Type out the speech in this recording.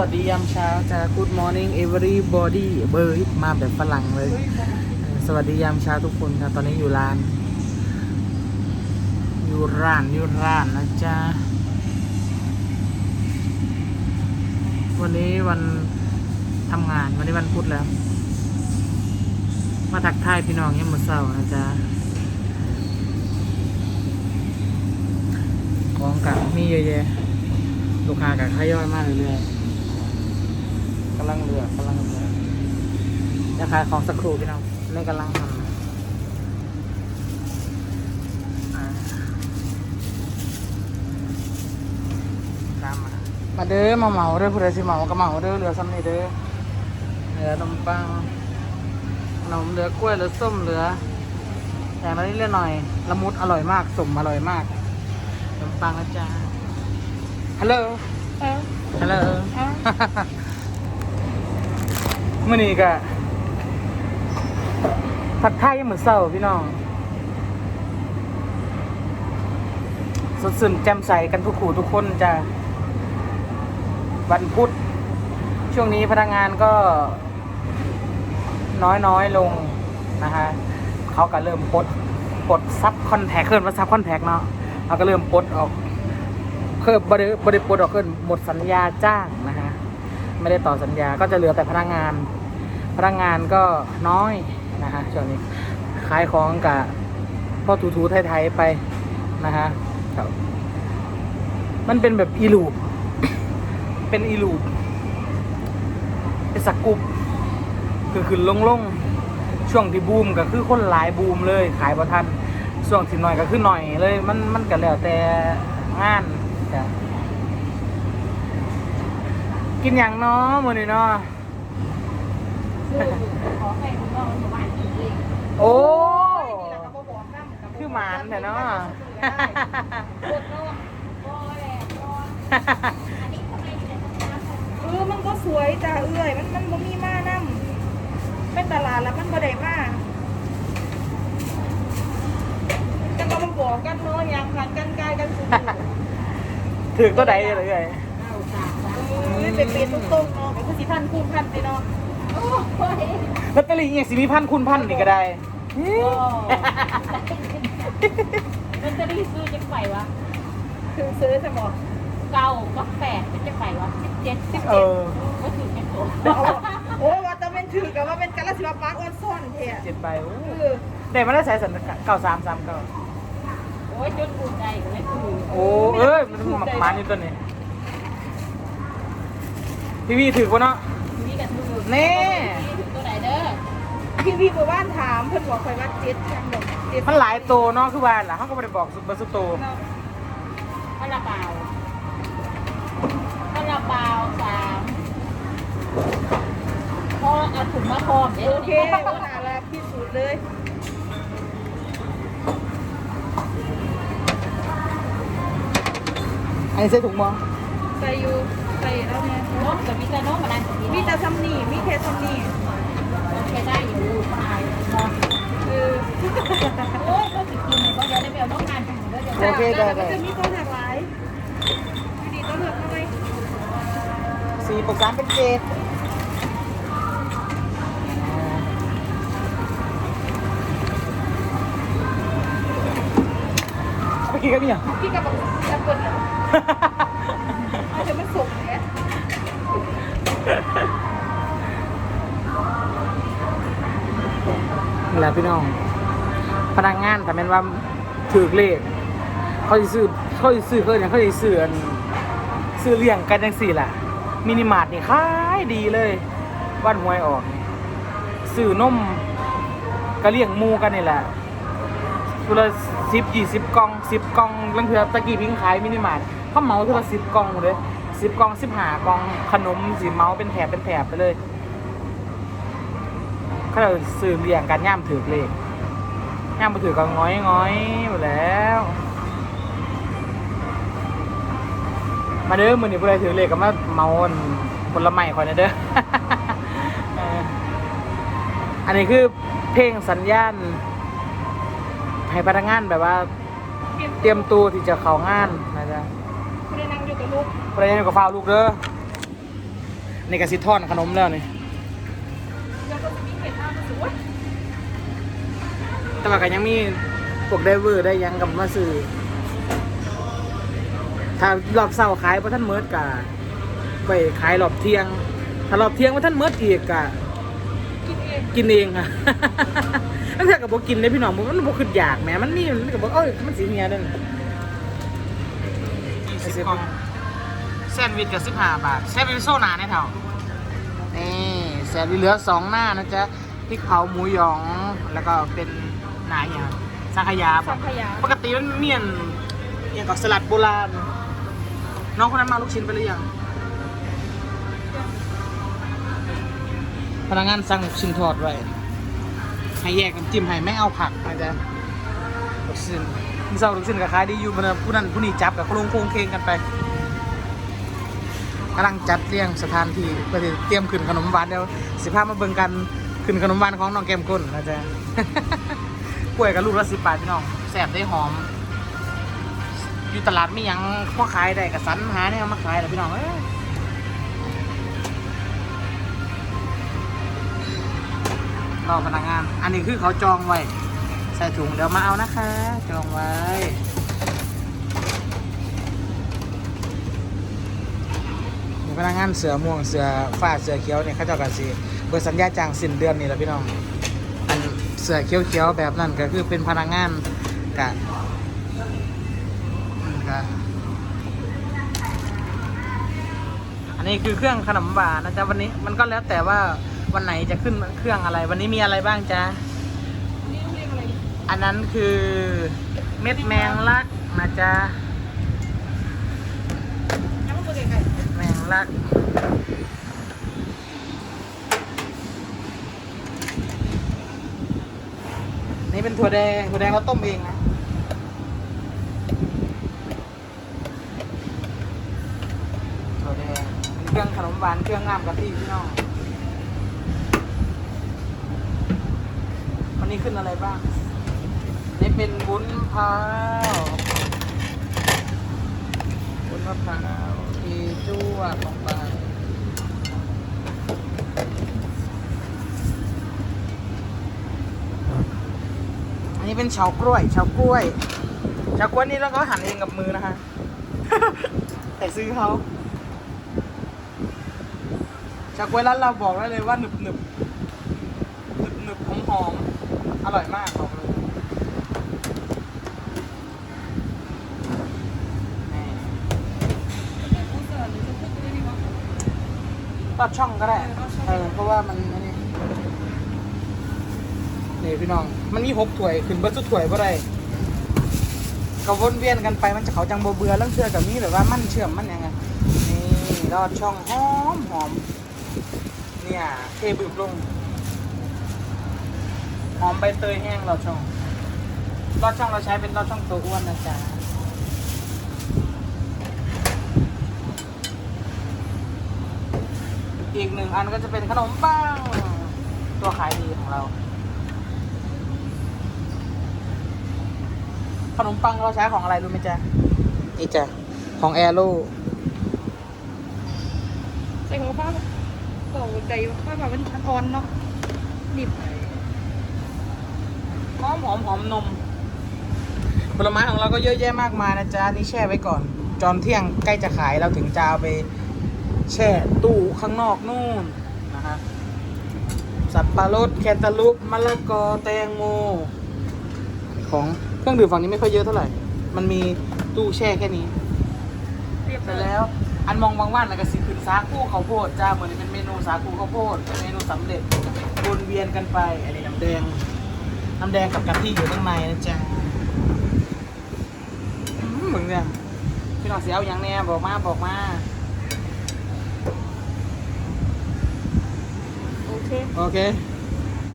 วัสดียามเช้าจ้า Good morning everybody เบอร์มาแบบฝรั่งเลย สวัสดียามเช้าทุกคนครับ ตอนนี้อยู่ร้าน อยู่ร้านอยู่ร้านนะจ๊ะวันนี้วันทำงาน วันนี้วันพุธแล้ว มาทักทายพี่น้องยังมือเศร้านะจ๊ะของกับมีเยอะแยะลูกค้ากับขย่อยมากเรื่อยๆำลังเรือกำลังเรือจะขายของสักครู่พี่น้องนี่กำลังทำอ่าตามมามาเด้อมาเหมาเด้อผู้ใดสิเหมาก็เหมาเด้อเหลือซ้ำนี่เด้อเหลือขนมปังขนมเหลือกล้วยเหลือส้มเหลืออย่างละนิดละหน่อยละมุดอร่อยมากสมอร่อยมากขนมปังนะจ๊ะฮัลโหลฮัลโหล มื่อนี้ก็ทักทยยังเหมือนเศร้าพี่น้องสดชื่นแจ่มใสกันทุกขู่ทุกคนจะวันพุธช่วงนี้พนักงานก็น้อยน้อยลงนะฮะเขาก็เริ่มปลดปลดซับคอนแทคเพิ่นว่าซับคอนแทคเนาะเขาก็เริ่มปลดออกเพิ่มบริบริปลดออกขึ้นหมดสัญญาจ้างนะคะไม่ได้ต่อสัญญาก็จะเหลือแต่พนักงาน พนักงานก็น้อยนะคะช่วงนี้ขายของกับพ่อถูๆไทยๆไปนะคะครับมันเป็นแบบอีลูปเป็นอีลูปเป็นสกุปคือคือลงลงๆช่วงที่บูมก็คือคนหลายบูมเลย ขายประทันช่วงที่หน่อยก็คือหน่อยเลย มันมันก็แล้วแต่งานจ้ะกินอย่างเนาะมื้อนี้เนาะ โอ้นี่แหละก็บ่บอกน้ำคือหมานแต่เนาะปวดเนาะบ่แหละบ่อันนี้ทำไมเนี่ยเออมันก็สวยจ้าเอื้อย มันมันบ่มีมาน้ำเป็นตลาดแล้วมันบ่ได้มาจะก็มาบอกกันเนาะยางผ่านกันกายกันสูงถึงตัวใดเลยเลยเอ้ยเป็นเป็นตุ้งๆเนาะก็คือสิพันคูณพันไปเนาะโอ้ย ลอตเตอรี่อีกสิมีพันคุณพันนี่ก็ได้มันจะรีซื้อจะไปวะคือซื้อสมองเก้าก็แปดจะไปวะสิบเจ็ดสิบเอเจ็ดอก็ถือเป็นตัวโอ้ว่าจะเป็นถือกับว่าเป็นกาลสิบาปาร์คออนซ่อนเท่เจ็ดใบโอ้คือแต่ไม่ได้ใส่สัญญาเก้าสามสามเก้าโอ้ยจนอุ่นใจเลยคือโอ้เอ้ยมันหมักหมันอยู่ตัวนี้พี่วีถือคนเนาะนี่กับถือ แน่ตัวไหนเด้อพี่พี่ไปบ้านถามเพิ่นบอกคอยว่าเจ็ดยังบอกเจ็ดมันหลายโตวเนาะคือว่าล่ะเขาก็ไม่ได้บอกสุดเบอร์สุดโตวคาราบาวคาราบาวสามพอเอาถุงมาพร้อมเดี๋ยวโอเคนี้ว่าหาละพี่สูตรเลยอันนี้ใส่ถุงมั้งใส่อยู่ ใส่แล้วเนี่ยน้องกับมิตรน้องมาได้มีแต่ซัมนี่มีแค่ซัมนี่ใช้ได้อยู่ตายเนาะเออโอ้ยก็สิกินก็เดี๋ยวได้ไปเอาน้องงานถึงเดี๋ยวโอเคได้แต่ได้มันจะมีตัวหลากหลายพี่ดีต้องเลือกเอาไว้สี่ปกสามเป็นเจ็ดเอาไปกินกันเนี่ยพี่กับบอกแอปเปิลอะเอาจะมันสุกเนี่ย นี่ แหละพี่น้อง พนักงานแต่เป็นว่าถือเลขเขาจะซื้อเขาจะซื้อเขาอย่างเขาจะซื้ออันซื้อเลี้ยงกันจังสี่แหละมินิมาร์ทนี่ขายดีเลยวันหวยออกซื้อนมก็เลี้ยงมูกันนี่แหละทุละสิบยี่สิบกล่องสิบกล่องลังเถือตะกี้พิงขายมินิมาร์ทเขาเหมาทุละสิบกล่องเลยสิบกล่องสิบหากล่องขนมสิเมาเป็นแถบเป็นแถบไปเลย เขาจะซื้อเลี้ยงกันย่ามถือเลขย่ามมาถือก็ง้อยง้อยหมดแล้ว มาเด้อมือนี้ผู้ใดถือเลขก็มาเมาอันผลไม้คอยนะเด้อเอออันนี้คือเพลงสัญญาณให้พนักงานแบบว่า เตรียมตัวที่จะเข้างานนะจ๊ะไม่ได้นั่งอยู่กับลูกผู้ใดยังอยู่กับฟ้าวลูกเด้อในกระสิทอนขนมแล้วนี่ แต่ว่าก็ยังมีพวกไดเวอร์ได้ยังกับมาซื้อถ้ารอบเสาร์ขายเพราะท่านเมิร์ดกะไปขายรอบเที่ยง ถ้ารอบเที่ยงว่าท่านเมิร์ดอีกกะกินเองกินเองค่ะแล้วถ้ากับบอกกินได้พี่น้องบอกมันบอกขึ้นอยากแหมมันนี่มันกับบอกเอ้ยมันสีเมียเด้นยี่สิบแซนด์วิชกับสิบห้าบาทแซนด์วิชโซนาในเท่านี่แซนด์วิชเหลือสองหน้านะจ๊ะ พริกเผาหมูหยอง แล้วก็เป็นหนาอย่างสังขยาสังขยา ปกติมันเมียนอย่างกับสลัดโบราณ น้องคนนั้นมาลูกชิ้นไปหรือยัง พนักงานสั่งลูกชิ้นทอดไว้ให้แยกน้ำจิ้มให้ไม่เอาผักนะจ๊ะลูกชิ้นมีเศร้าลูกชิ้นกับขายดีอยู่มันผู้นั้นผู้นี้จับกับโครงโครงเคงกันไปกำลังจัดเรียงสถานที่เพื่อที่เตรียมขึ้นขนมหวานเดี๋ยวสิพามาเบิ่งกัน ขึ้นขนมหวานของน้องแก้มก้นนะจ๊ะ กล้วยกับลูกละสิบบาทพี่น้องแสบได้หอม อยู่ตลาดไม่ยังพ่อขายได้กับสันหาเนี่ยมาขายแหละพี่น้องเอ้ยรอพนักงาน อันนี้คือเขาจองไว้ ใส่ถุงเดี๋ยวมาเอานะคะ จองไว้พนักงานเสือม่วงเสือฟ้าเสือเขียวเนี่ยเขาเจ้ากันสิ เบอร์สัญญาจ้างสิ้นเดือนนี่แหละพี่น้อง อันเสือเขียวๆแบบนั้นก็คือเป็นพนักงานกะอืมก็อันนี้คือเครื่องขนมหวานนะจ๊ะวันนี้มันก็แล้วแต่ว่าวันไหนจะขึ้นเครื่องอะไร วันนี้มีอะไรบ้างจ๊ะอันนั้นคือเม็ดแมงลักนะจ๊ะแมงลัก นี่เป็นถั่วแดง ถั่วแดงเราต้มเองนะ ถั่วแดงเครื่องขนมหวาน เครื่องงามกะทิพี่น้อง วันนี้ขึ้นอะไรบ้าง นี่เป็นวุ้นมะพร้าววุ้นมะพร้าวทีจั่วลงไปอันนี้ เป็นเฉากล้วยเฉากล้วยเฉากล้วยนี่เราก็หั่นเองกับมือนะคะ แต่ซื้อเขาเฉากล้วยร้านเราบอกได้เลยว่าหนึบหนึบหนึบหนึบหอมหอมๆอร่อยมากบอกเลยนี่ผู้เสิร์ฟหรือจะพูดได้ดีวะลอดช่องก็ได้ เออ เพราะว่ามันอั นนี้นี่พี่น้อง มันมีหกถ้วยขึ้นเบิร์สุดถ้วยบ่ได้ก็วนเวียนกันไปมันจะเขาจังบเบื่อเรื่องเชื่อกับนี้แบบว่ามันเชื่อมมันยังไงนี่ลอดช่องหอมหอมเนี่ยเทบึบลงหอมใบเตยแห้งลอดช่องลอดช่องเราใช้เป็นลอดช่องตัวอ้วนนะจ๊ะอีกหนึ่งอันก็จะเป็นขนมปังตัวขายดีของเรา ขนมปังเราใช้ของอะไรรู้ไหมจ๊ะนี่จ้ะของแอโร่ใส่หัวฟ้าโอ้ใจฟ้าแบบมันอ่อนเนาะดิบหอมหอมหอมนม ผลไม้ของเราก็เยอะแยะมากมายนะจ๊ะนี่แช่ไว้ก่อน จอนเที่ยงใกล้จะขายเราถึงจะเอาไป แช่ตู้ข้างนอกนู่นนะฮะสับปะรดแคนตาลูปมะละกอแตงโมของเค รื่องดื่มฝั่งนี้ไม่ค่อยเยอะเท่าไหร่ มันมีตู้แช่แค่นี้ เรียบเสร็จร้อยแล้ว อันมองบางว่านแล้วก็สิขึ้นสาคูข้าวโพดจ้าเหมือนเป็นเมนูสาคูข้าวโพดเป็นเมนูสำเร็จวนเวียนกันไปอันนี้น้ำแดง น้ำแดงกับกะทิอยู่ข้างในนะจ๊ะอืมมึงเนี่ยพี่น้องเสียเอาอย่างแน่บอกมาบอกมาโอเคโอเค